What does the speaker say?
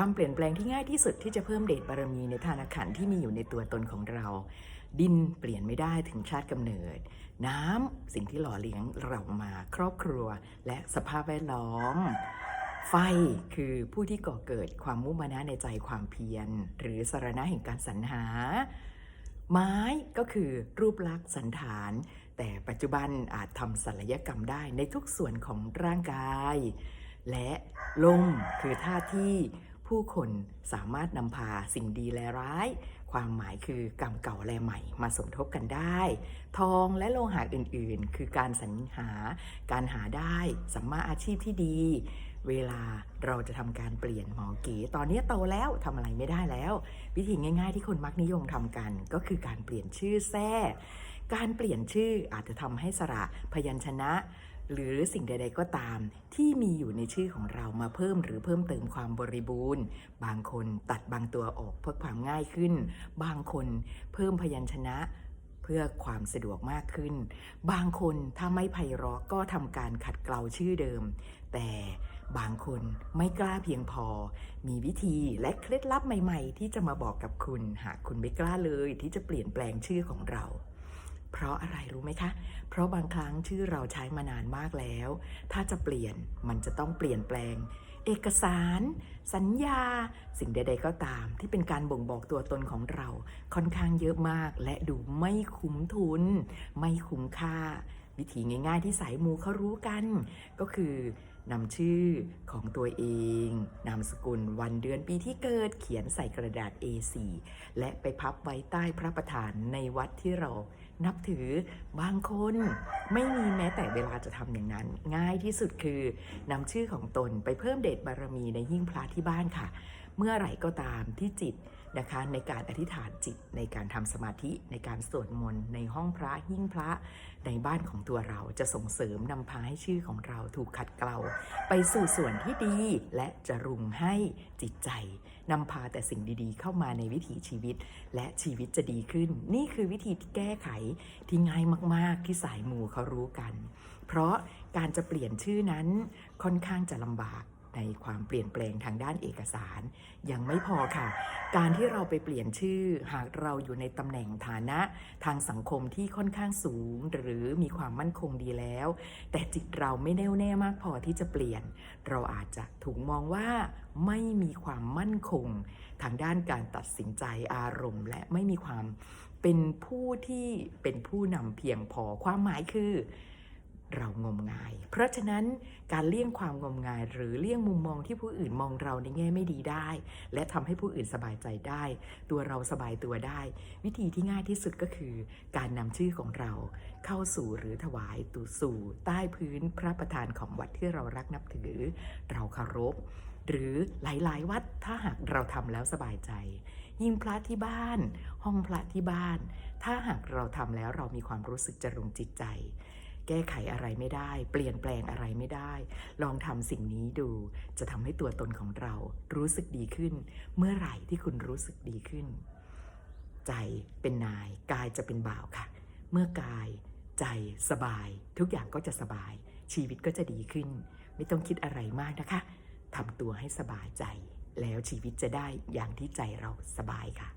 ความเปลี่ยนแปลงที่ง่ายที่สุดที่จะเพิ่มเดชบารมีในทานขันที่มีอยู่ในตัวตนของเรา ดินเปลี่ยนไม่ได้ถึงชาติกำเนิด น้ำสิ่งที่หล่อเลี้ยงเรามาครอบครัวและสภาพแวดล้อม ไฟคือผู้ที่ก่อเกิดความมุ่งมานะในใจความเพียร หรือสารณะแห่งการสรรหา ไม้ก็คือรูปลักษณ์สันฐาน แต่ปัจจุบันอาจทำศัลยกรรมได้ในทุกส่วนของร่างกาย และลมคือท่าที่ ผู้คนสามารถนำพาสิ่งดีและร้าย ความหมายคือกรรมเก่าและใหม่มาสมทบกันได้ ทองและโลหะอื่นๆ คือการสรรหา การหาได้สัมมาอาชีพที่ดี เวลาเราจะทำการเปลี่ยนหมอเก๋ตอนนี้โตแล้วทำอะไรไม่ได้แล้ว วิธีง่าย ๆ ที่คนมักนิยมทำกันก็คือการเปลี่ยนชื่อแท้การเปลี่ยนชื่ออาจจะทำให้สระพยัญชนะ หรือสิ่งใด ๆ ก็ตาม ที่มีอยู่ในชื่อของเรามาเพิ่มหรือเพิ่มเติมความบริบูรณ์ บางคนตัดบางตัวออกเพื่อความง่ายขึ้น บางคนเพิ่มพยัญชนะเพื่อความสะดวกมากขึ้น บางคนถ้าไม่ไพเราะก็ทำการขัดเกลาชื่อเดิม แต่บางคนไม่กล้าเพียงพอ มีวิธีและเคล็ดลับใหม่ ๆ ที่จะมาบอกกับคุณ หากคุณไม่กล้าเลยที่จะเปลี่ยนแปลงชื่อของเรา เพราะอะไรรู้ไหมคะ เพราะบางครั้งชื่อเราใช้มานานมากแล้ว ถ้าจะเปลี่ยนมันจะต้องเปลี่ยนแปลง เอกสาร สัญญา สิ่งใด ๆ ก็ตาม ที่เป็นการบ่งบอกตัวตนของเรา ค่อนข้างเยอะมาก และดูไม่คุ้มทุน ไม่คุ้มค่า วิธีง่ายๆที่สายมูเขารู้กัน ก็คือนำชื่อของตัวเอง นามสกุลวันเดือนปีที่เกิดเขียนใส่กระดาษ A4 และไปพับไว้ใต้พระประธานในวัดที่เรานับถือบางคนไม่มีแม้แต่เวลาจะทำอย่างนั้น ง่ายที่สุดคือนำชื่อของตนไปเพิ่มเดชบารมีในหิ้งพระที่บ้านค่ะ เมื่อไหร่ก็ตามที่จิตนะคะในการอธิษฐานจิตในการทำสมาธิในการสวดมนต์ในห้องพระหิ้งพระในบ้านของตัวเราจะส่งเสริมนำพาให้ชื่อของเราถูกขัดเกลาไปสู่ส่วนที่ดีและจะรุงให้จิตใจนำพาแต่สิ่งดีๆ เข้ามาในวิถีชีวิต และชีวิตจะดีขึ้น นี่คือวิธีแก้ไขที่ง่ายมากๆที่สายมูเขารู้กัน เพราะการจะเปลี่ยนชื่อนั้นค่อนข้างจะลำบาก ในความเปลี่ยนแปลงทางด้านเอกสาร ยังไม่พอค่ะ การที่เราไปเปลี่ยนชื่อ หากเราอยู่ในตำแหน่งฐานะทางสังคมที่ค่อนข้างสูง หรือมีความมั่นคงดีแล้ว แต่จิตเราไม่แน่วแน่มากพอที่จะเปลี่ยน เราอาจจะถูกมองว่าไม่มีความมั่นคง ทางด้านการตัดสินใจอารมณ์ และไม่มีความเป็นผู้ที่เป็นผู้นำเพียงพอความหมายคือ เรางมงาย เพราะฉะนั้นการเลี่ยงความงมงาย หรือเลี่ยงมุมมองที่ผู้อื่นมองเราในแง่ไม่ดีได้ และทำให้ผู้อื่นสบายใจได้ ตัวเราสบายตัวได้ วิธีที่ง่ายที่สุดก็คือ การนำชื่อของเรา เข้าสู่หรือถวายตูสู่ ใต้พื้นพระประธานของวัดที่เรารักนับถือ เราเคารพ หรือหลายๆ วัดถ้าหากเราทำแล้วสบายใจ ยิ่งพระที่บ้าน ห้องพระที่บ้าน ถ้าหากเราทำแล้วเรามีความรู้สึกจรุงจิตใจ แก้ไขอะไรไม่ได้ เปลี่ยนแปลงอะไรไม่ได้ ลองทำสิ่งนี้ดูจะทำให้ตัวตนของเรารู้สึกดีขึ้น เมื่อไหร่ที่คุณรู้สึกดีขึ้น ใจเป็นนาย กายจะเป็นบ่าวค่ะ เมื่อกาย ใจสบาย ทุกอย่างก็จะสบาย ชีวิตก็จะดีขึ้น ไม่ต้องคิดอะไรมากนะคะทำตัวให้สบายใจ แล้วชีวิตจะได้อย่างที่ใจเราสบายค่ะ